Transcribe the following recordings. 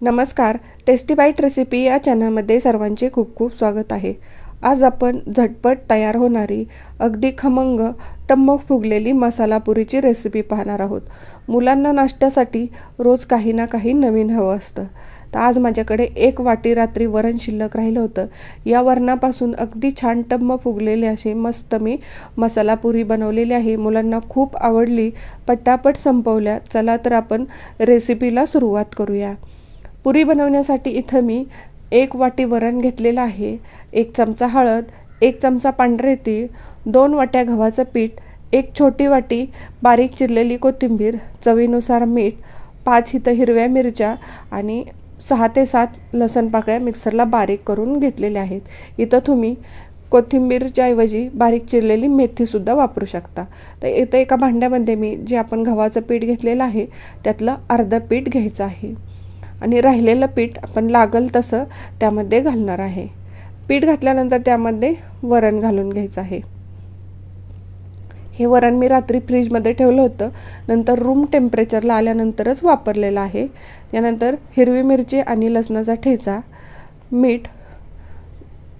नमस्कार tasty bite recipe या चॅनलमध्ये सर्वांचे खूप खूप स्वागत आहे. आज आपण झटपट तयार होणारी अगदी खमंग टम्मक फुगलेली मसाला पुरीची रेसिपी पाहणार आहोत. मुलांना नाश्त्यासाठी रोज काही ना काही नवीन हवं असतं. तर आज माझ्याकडे एक वाटी रात्री वरण शिल्लक राहिलं होतं. या वरणापासून अगदी छान टम्म फुगलेले असे मस्त मी मसाला पुरी बनवलेली आहे. मुलांना खूप आवडली पटापट संपवल्या चला तर आपण रेसिपीला सुरुवात करूया. पुरी बनवण्यासाठी इथं मी एक वाटी वरण घेतलेलं आहे एक चमचा हळद एक चमचा पांढरे तीळ दोन वाट्या गव्हाचं पीठ एक छोटी वाटी बारीक चिरलेली कोथिंबीर चवीनुसार मीठ पाच इथं हिरव्या मिरच्या आणि सहा ते सात लसण पाकळ्या मिक्सरला बारीक करून घेतलेल्या आहेत. इथं तुम्ही कोथिंबीरच्या ऐवजी बारीक चिरलेली मेथीसुद्धा वापरू शकता. तर इथं एका भांड्यामध्ये मी जे आपण गव्हाचं पीठ घेतलेलं आहे त्यातलं अर्धं पीठ घ्यायचं आहे. आणि राहिलेलं पीठ आपण लागल तसं त्यामध्ये घालणार आहे. पीठ घातल्यानंतर त्यामध्ये वरण घालून घ्यायचं आहे. हे वरण मी रात्री फ्रीजमध्ये ठेवलं होतं. नंतर रूम टेम्परेचरला आल्यानंतरच वापरलेलं आहे. त्यानंतर हिरवी मिरची आणि लसणाचा ठेचा मीठ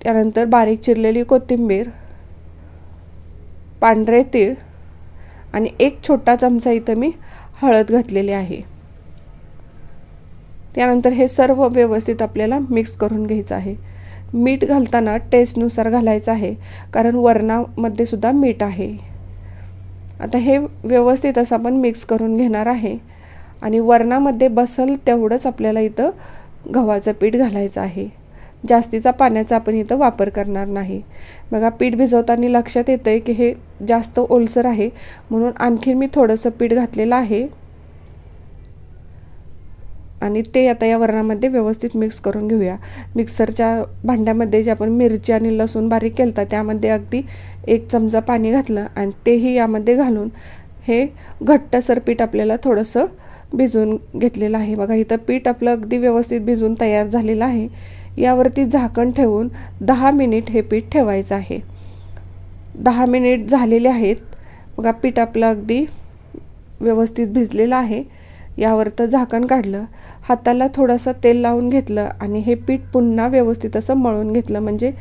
त्यानंतर बारीक चिरलेली कोथिंबीर पांढरे तीळ आणि एक छोटा चमचा इथं मी हळद घातलेली आहे. त्यानंतर हे सर्व व्यवस्थित आपल्याला मिक्स करून घ्यायचं आहे. मीठ घालताना टेस्टनुसार घालायचं आहे कारण वरणामध्ये सुद्धा मीठ आहे. आता हे व्यवस्थित असं आपण मिक्स करून घेणार आहे. आणि वरणामध्ये बसल तेवढंच आपल्याला इथं गव्हाचं पीठ घालायचं आहे. जास्तीचा पाण्याचा आपण इथं वापर करणार नाही. बघा पीठ भिजवताना लक्षात येतं आहे की हे जास्त ओलसर आहे म्हणून आणखीन मी थोडंसं पीठ घातलेलं आहे. आणि ते आता या वरणामध्ये व्यवस्थित मिक्स करून घेऊया. मिक्सरच्या भांड्यामध्ये जे आपण मिरची आणि लसूण बारीक केलं तर त्यामध्ये अगदी एक चमचा पाणी घातलं आणि तेही यामध्ये घालून हे घट्टसर पीठ आपल्याला थोडंसं भिजवून घेतलेलं आहे. बघा इथं पीठ आपलं अगदी व्यवस्थित भिजून तयार झालेलं आहे. यावरती झाकण ठेवून दहा मिनिट हे पीठ ठेवायचं आहे. दहा मिनिट झालेले आहेत. बघा पीठ आपलं अगदी व्यवस्थित भिजलेलं आहे. यावर तर झाकण काढलं. हाताला थोडंसं तेल लावून घेतलं आणि हे पीठ पुन्हा व्यवस्थित असं मळून घेतलं. म्हणजे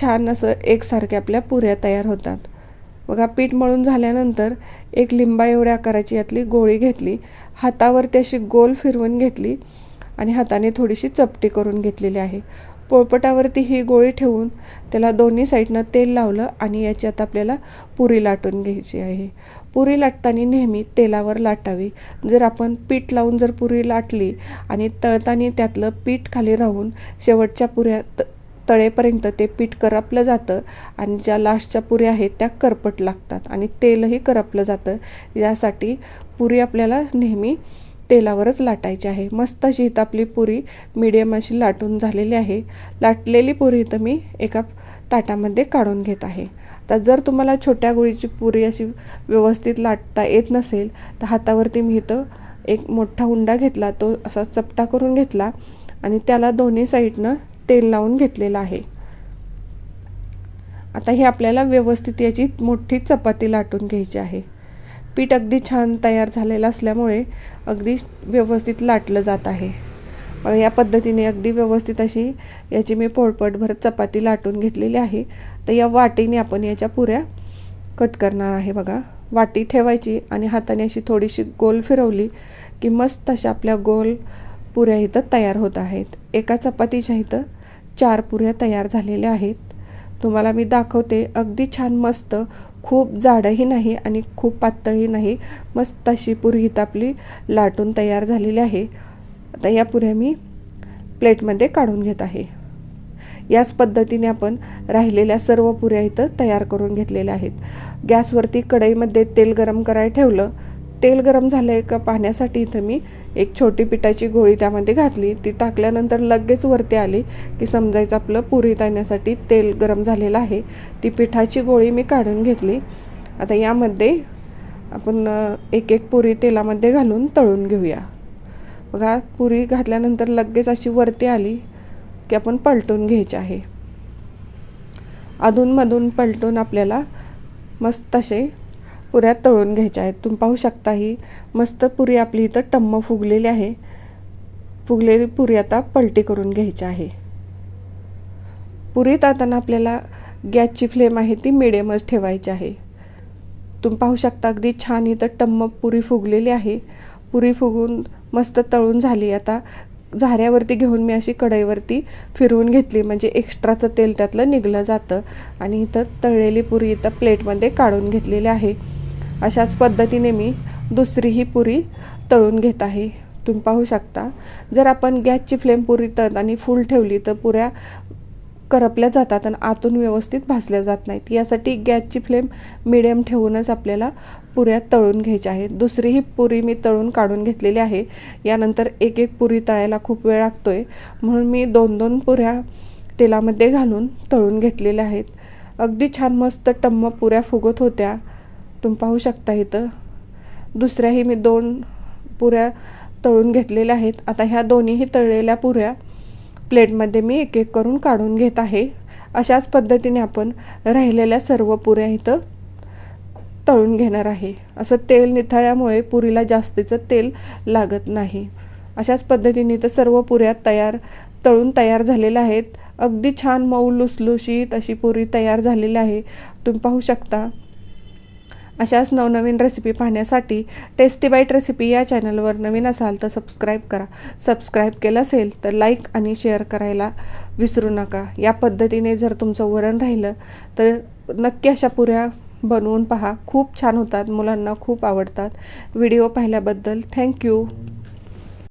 छान असं एकसारख्या आपल्या पुऱ्या तयार होतात. बघा पीठ मळून झाल्यानंतर एक लिंबा एवढ्या आकाराची यातली गोळी घेतली. हातावरती अशी गोल फिरवून घेतली आणि हाताने थोडीशी चपटी करून घेतलेली आहे. पोळपटावरती ही गोळी ठेवून त्याला दोन्ही साईडनं तेल लावलं आणि याच्यात आपल्याला पुरी लाटून घ्यायची आहे. पुरी लाटताना नेहमी तेलावर लाटावी. जर आपण पीठ लावून जर पुरी लाटली आणि तळताना त्यातलं पीठ खाली राहून शेवटच्या पुऱ्या त तळेपर्यंत ते पीठ करपलं जातं आणि ज्या लास्टच्या पुऱ्या आहेत त्या करपट लागतात आणि तेलही करपलं जातं. यासाठी पुरी आपल्याला नेहमी तेलावरच लाटायची आहे. मस्त अशी इथं आपली पुरी मिडियम अशी लाटून झालेली आहे. लाटलेली पुरी इथं मी एका ताटामध्ये काढून घेत आहे. तर जर तुम्हाला छोट्या गोळीची पुरी अशी व्यवस्थित लाटता येत नसेल तर हातावरती मी इथं एक मोठा हुंडा घेतला तो असा चपटा करून घेतला आणि त्याला दोन्ही साईडनं तेल लावून घेतलेलं आहे. आता हे आपल्याला व्यवस्थित याची मोठी चपाती लाटून घ्यायची आहे. पीठ अगदी छान तयार झालेलं असल्यामुळे अगदी व्यवस्थित लाटलं जात आहे. मला या पद्धतीने अगदी व्यवस्थित अशी याची मी पोळपटभर चपाती लाटून घेतलेली आहे. तर या वाटीने आपण याच्या पुऱ्या कट करणार आहे बघा. वाटी ठेवायची आणि हाताने अशी थोडीशी गोल फिरवली की मस्त अशा आपल्या गोल पुऱ्या इथं तयार होत आहेत. एका चपातीच्या इथं चार पुऱ्या तयार झालेल्या आहेत. तुम्हाला मी दाखवते अगदी छान मस्त खूप जाडंही नाही आणि खूप पातळही नाही. मस्त अशी पुरी इथं आपली लाटून तयार झालेली आहे. आता या पुऱ्या मी प्लेटमध्ये काढून घेत आहे. याच पद्धतीने आपण राहिलेल्या सर्व पुऱ्या इथं तयार करून घेतलेल्या आहेत. गॅसवरती कढईमध्ये तेल गरम करायला ठेवलं तेल गरम झालं आहे का पाहण्यासाठी इथं मी एक छोटी पिठाची गोळी त्यामध्ये घातली. ती टाकल्यानंतर लगेच वरती आली की समजायचं आपलं पुरी तळण्यासाठी तेल गरम झालेलं आहे. ती पिठाची गोळी मी काढून घेतली. आता यामध्ये आपण एक एक पुरी तेलामध्ये घालून तळून घेऊया. बघा पुरी घातल्यानंतर लगेच अशी वरती आली की आपण पलटून घ्यायची आहे. अधूनमधून पलटून आपल्याला मस्त असे पुऱ्या तळून घ्यायच्या आहेत. तुम्ही पाहू शकता ही मस्त पुरी आपली इथं टम्म फुगलेली आहे. फुगलेली पुरी आता पलटी करून घ्यायची आहे. पुरी ताताना आपल्याला गॅसची फ्लेम आहे ती मिडियमच ठेवायची आहे. तुम्ही पाहू शकता अगदी छान इथं टम्म पुरी फुगलेली आहे. पुरी फुगून मस्त तळून झाली. आता झाऱ्यावरती घेऊन मी अशी कढईवरती फिरवून घेतली. म्हणजे एक्स्ट्राचं तेल त्यातलं निघलं जातं. आणि इथं तळलेली पुरी इथं प्लेटमध्ये काढून घेतलेली आहे. अशाच पद्धतीने मी दुसरीही पुरी तळून घेत आहे. तुम्ही पाहू शकता जर आपण गॅसची फ्लेम पुरी तर आणि फुल ठेवली तर पुऱ्या करपल्या जातात आणि आतून व्यवस्थित भाजल्या जात नाहीत. यासाठी गॅसची फ्लेम मिडियम ठेवूनच आपल्याला पुऱ्या तळून घ्यायच्या आहेत. दुसरी ही पुरी मी तळून काढून घेतलेली आहे. यानंतर एक एक पुरी तळायला खूप वेळ लागतो आहे म्हणून मी दोन दोन पुऱ्या तेलामध्ये घालून तळून घेतलेल्या आहेत. अगदी छान मस्त टम्म पुऱ्या फुगत होत्या. तुम्ही पाहू शकता इथं. दुसऱ्याही मी दोन पुऱ्या तळून घेतलेल्या आहेत. आता ह्या दोन्हीही तळलेल्या पुऱ्या प्लेटमध्ये मी एक एक करून काढून घेत आहे. अशाच पद्धतीने आपण राहिलेल्या सर्व पुऱ्या इथं तळून घेणार आहे. असं तेल निथळ्यामुळे पुरीला जास्तीचं तेल लागत नाही. अशाच पद्धतीने तर सर्व पुऱ्या तयार तळून तयार झालेल्या आहेत. अगदी छान मऊ लुसलुशीत अशी पुरी तयार झालेली आहे. तुम्ही पाहू शकता. अशाच नवनवीन रेसिपी पाहण्यासाठी टेस्टी बाईट रेसिपी या चॅनलवर नवीन असाल तर सबस्क्राईब करा. सबस्क्राईब केलं असेल तर लाईक आणि शेअर करायला विसरू नका. या पद्धतीने जर तुमचं वरण राहिलं तर नक्की अशा पुऱ्या बनवून पहा. खूप छान होतात. मुलांना खूप आवडतात. व्हिडिओ पाहिल्याबद्दल थँक्यू